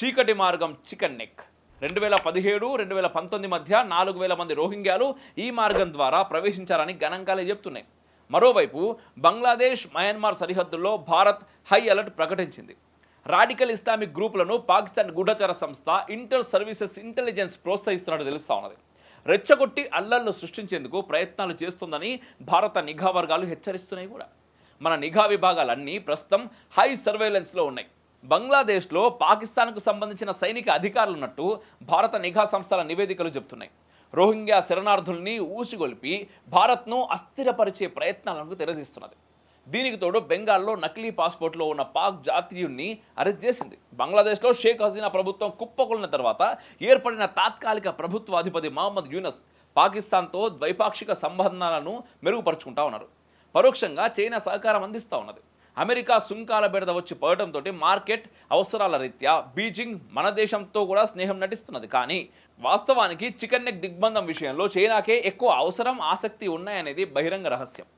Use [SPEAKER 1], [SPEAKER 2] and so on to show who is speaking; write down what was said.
[SPEAKER 1] చీకటి మార్గం chicken neck. రెండు వేల పదిహేడు రెండు వేల పంతొమ్మిది మధ్య నాలుగు వేల మంది రోహింగ్యాలు ఈ మార్గం ద్వారా ప్రవేశించారని గణాంకాలే చెప్తున్నాయి. మరోవైపు బంగ్లాదేశ్ మయన్మార్ సరిహద్దుల్లో భారత్ హై అలర్ట్ ప్రకటించింది. రాడికల్ ఇస్లామిక్ గ్రూపులను పాకిస్తాన్ గూఢచార సంస్థ ఇంటర్ సర్వీసెస్ ఇంటెలిజెన్స్ ప్రోత్సహిస్తున్నట్టు తెలుస్తా ఉన్నది. రెచ్చగొట్టి అల్లర్లు సృష్టించేందుకు ప్రయత్నాలు చేస్తుందని భారత నిఘా వర్గాలు హెచ్చరిస్తున్నాయి కూడా. మన నిఘా విభాగాలన్నీ ప్రస్తుతం హై సర్వేలెన్స్లో ఉన్నాయి. బంగ్లాదేశ్లో పాకిస్తాన్కు సంబంధించిన సైనిక అధికారులు ఉన్నట్టు భారత నిఘా సంస్థల నివేదికలు చెబుతున్నాయి. రోహింగ్యా శరణార్థుల్ని ఊసిగొల్పి భారత్ను అస్థిరపరిచే ప్రయత్నాలను తెరదీస్తున్నది. దీనికి తోడు బెంగాల్లో నకిలీ పాస్పోర్ట్లో ఉన్న పాక్ జాతీయుణ్ణి అరెస్ట్ చేసింది. బంగ్లాదేశ్లో షేక్ హసీనా ప్రభుత్వం కుప్పకొలిన తర్వాత ఏర్పడిన తాత్కాలిక ప్రభుత్వాధిపతి మహమ్మద్ యూనస్ పాకిస్తాన్తో ద్వైపాక్షిక సంబంధాలను మెరుగుపరుచుకుంటా ఉన్నారు. పరోక్షంగా చైనా సహకారం అందిస్తూ ఉన్నది. అమెరికా సుంకాల బెడద వచ్చి పడటంతో మార్కెట్ అవసరాల రీత్యా బీజింగ్ మన దేశంతో కూడా స్నేహం నటిస్తున్నది. కానీ వాస్తవానికి చికెన్ నెక్ దిగ్బంధం విషయంలో చైనాకే ఎక్కువ అవసరం ఆసక్తి ఉన్నాయనేది బహిరంగ రహస్యం.